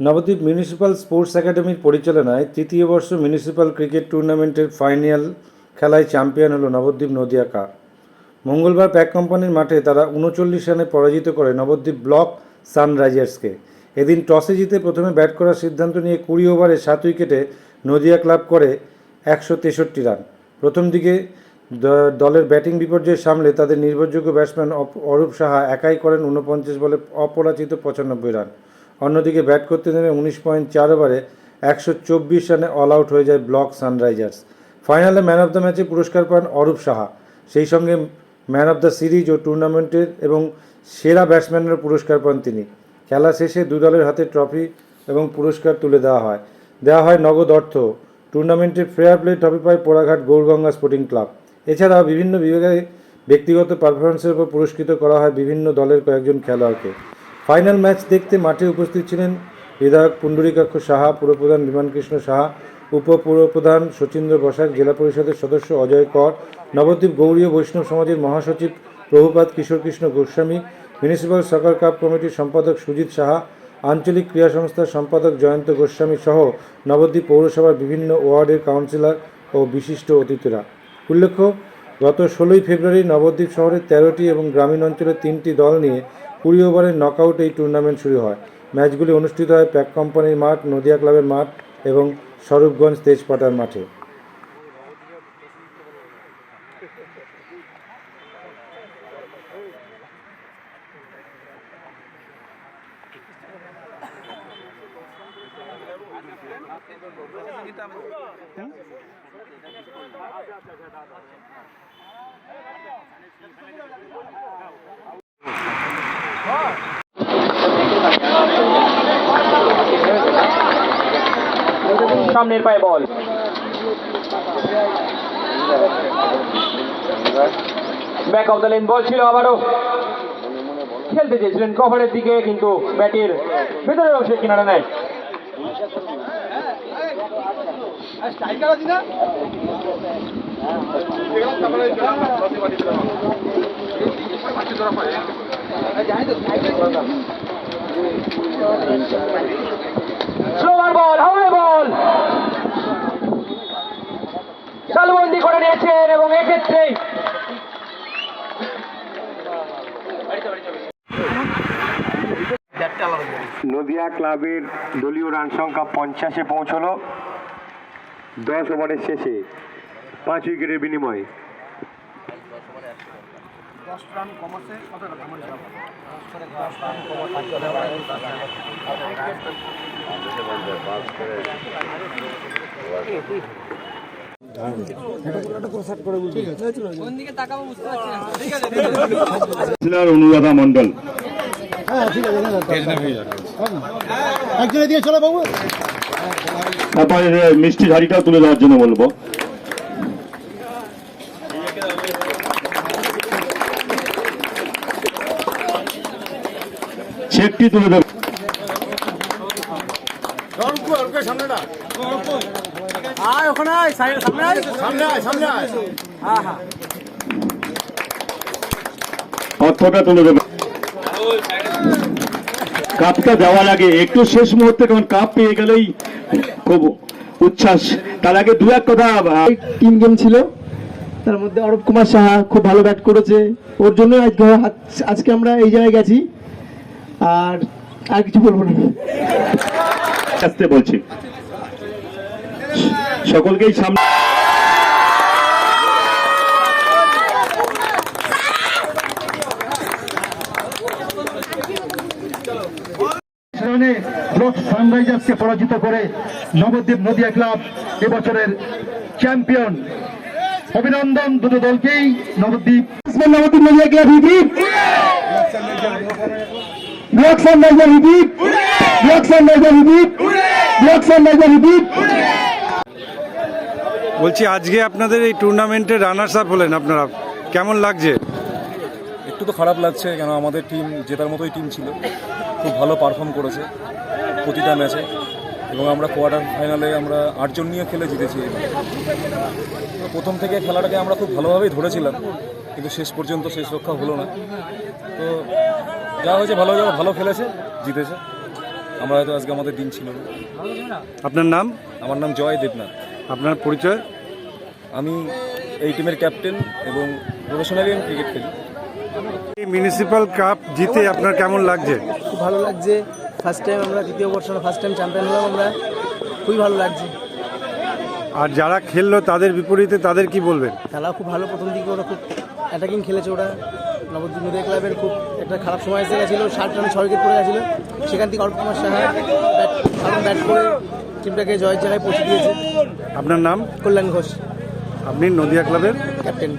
Nabadwip municipal sports একাডেমির পরিচালনায় তৃতীয় বর্ষ মিউনিসিপ্যাল ক্রিকেট টুর্নামেন্টের ফাইনাল খেলায় চ্যাম্পিয়ন হলো নবদ্বীপ নদিয়া কাপ। মঙ্গলবার প্যাক কোম্পানির মাঠে তারা উনচল্লিশ রানে পরাজিত করে নবদ্বীপ ব্লক সানরাইজার্সকে। এদিন টসে জিতে প্রথমে ব্যাট করার সিদ্ধান্ত নিয়ে কুড়ি ওভারে সাত উইকেটে নদিয়া ক্লাব করে একশো তেষট্টি রান। প্রথম দিকে দলের ব্যাটিং বিপর্যয় সামলে তাদের নির্ভরযোগ্য ব্যাটসম্যান অরূপ সাহা একাই করেন ঊনপঞ্চাশ বলে অপরাজিত পঁচানব্বই রান। অন্যদিকে ব্যাট করতে নেমে উনিশ পয়েন্ট চার ওভারে একশো চব্বিশ রানে অল আউট হয়ে যায় ব্লক সানরাইজার্স। ফাইনালে ম্যান অফ দ্য ম্যাচে পুরস্কার পান অরূপ সাহা। সেই সঙ্গে ম্যান অফ দ্য সিরিজ ও টুর্নামেন্টের এবং সেরা ব্যাটসম্যানের পুরস্কার পান তিনি। খেলা শেষে দু দলের হাতে ট্রফি এবং পুরস্কার তুলে দেওয়া হয়। দেওয়া হয় নগদ অর্থ। টুর্নামেন্টে ফেয়ার প্লে ট্রফি পায় পোড়াঘাট গৌরগঙ্গা স্পোর্টিং ক্লাব। এছাড়াও বিভিন্ন বিভাগে ব্যক্তিগত পারফরমেন্সের উপর পুরস্কৃত করা হয় বিভিন্ন দলের কয়েকজন খেলোয়াড়কে। ফাইনাল ম্যাচ দেখতে মাঠে উপস্থিত ছিলেন বিধায়ক পুণ্ডরীকাক্ষ সাহা, পুরপ্রধান বিমানকৃষ্ণ সাহা, উপপুরপ্রধান শচীন্দ্র বসাক, জেলা পরিষদের সদস্য অজয় কর, নবদ্বীপ গৌরীয় বৈষ্ণব সমাজের মহাসচিব Prabhupad Kishore Krishna Goswami, municipal soccer cup কমিটির সম্পাদক সুজিত সাহা, আঞ্চলিক ক্রীড়া সংস্থার সম্পাদক জয়ন্ত গোস্বামী সহ নবদ্বীপ পৌরসভার বিভিন্ন ওয়ার্ডের কাউন্সিলর ও বিশিষ্ট অতিথিরা। উল্লেখ্য, গত ষোলোই ফেব্রুয়ারি নবদ্বীপ শহরের তেরোটি এবং গ্রামীণ অঞ্চলের তিনটি দল নিয়ে কুড়ি ওভারের নকআউট এই টুর্নামেন্ট শুরু হয়। ম্যাচগুলি অনুষ্ঠিত হয় প্যাক কোম্পানির মাঠ, নদিয়া ক্লাবের মাঠ এবং স্বরূপগঞ্জ তেজপাটার মাঠে। সামনের পায়ে ball. Back of the length ball ছিল আবারও। খেলতে চেয়েছিলেন কভারের দিকে, কিন্তু ব্যাটের ভেতরের অংশে কিনারা নেয়। স্লোয়ার বল হাওয়ায় বল সালবন্দি করে নিয়েছেন এবং এক্ষেত্রেই নদিয়া ক্লাবের দলীয় রান সংখ্যা পঞ্চাশে পৌঁছলো। দশ ওভারের শেষে পাঁচ উইকেটের বিনিময়ে। অনুরাধা মন্ডল একজনে দিয়ে চলো বাবু। তারপরে মিষ্টি ঝাড়িটাও তুলে দেওয়ার জন্য বলব চেকটি তুলে দেবো আয় ওখানে আয় সাইড- সামনে আয় সামনে আয় সামনে আয় হ্যাঁ হ্যাঁ অর্থটা তুলে দেবে। কাপটা দেওয়ার আগে একটু শেষ মুহূর্তে কারণ কাপ পেয়ে গেলেই খুব উচ্ছ্বাস। তার আগে দু এক কথা টিম গেম ছিল। তার মধ্যে অরূপ কুমার সাহা খুব ভালো ব্যাট করেছে। ওর জন্য আজকে আজ- আজকে আমরা এই জায়গায় গেছি আর আর কিছু বলব না। আসতে বলছি। সকলকেই সামনে রানে ব্লক সানরাইজার্সকে পরাজিত করে নবদ্বীপ নদিয়া ক্লাব এবছরের চ্যাম্পিয়ন। অভিনন্দন দুটো দলকেই Nabadwip. Nabadwip Nadia club hip hip block Sunriser hip hip block Sunriser hip hip block Sunriser hip hip বলছি আজকে আপনাদের এই টুর্নামেন্টের রানার্স আপ হলেন আপনারা। কেমন লাগছে? একটু তো খারাপ লাগছে কেন আমাদের টিম জেতার মতোই টিম ছিল। খুব ভালো পারফর্ম করেছে প্রতিটা ম্যাচে এবং আমরা কোয়ার্টার ফাইনালে আমরা আটজন নিয়ে খেলে জিতেছি। তো প্রথম থেকে খেলাটাকে আমরা খুব ভালোভাবেই ধরেছিলাম। কিন্তু শেষ পর্যন্ত শেষ রক্ষা হলো না। তো যা হয়েছে ভালো যাওয়া ভালো খেলেছে জিতেছে। আমরা হয়তো আজকে আমাদের দিন ছিল না। আপনার নাম? আমার নাম জয় দেবনাথ। আপনার পরিচয়? আমি এই টিমের ক্যাপ্টেন এবং প্রফেশনালি আমি ক্রিকেট খেলি। এই মিউনিসিপ্যাল কাপ জিতে আপনার কেমন লাগছে? খুব ভালো লাগছে। ফার্স্ট টাইম আমরা দ্বিতীয় বর্ষ ফার্স্ট টাইম চ্যাম্পিয়ন হলাম আমরা। খুবই ভালো লাগছে। আর যারা খেললো তাদের বিপরীতে তাদের কি বলবেন? খেলা খুব ভালো প্রথম দিকে ওরা খুব অ্যাটাকিং খেলেছে ওরা। নবদ্বীপ নদীয়া ক্লাবের খুব একটা খারাপ সময় এসে গেছিল ষাট রানে ছয় উইকেট পড়ে গেছিল। সেখান থেকে অল্প কুমার সাহা ব্যাট ব্যাট করে টিমটাকে জয়ের জায়গায় পৌঁছে দিয়েছে। আপনার নাম? কল্যাণ ঘোষ। আপনি নদিয়া ক্লাবের? ক্যাপ্টেন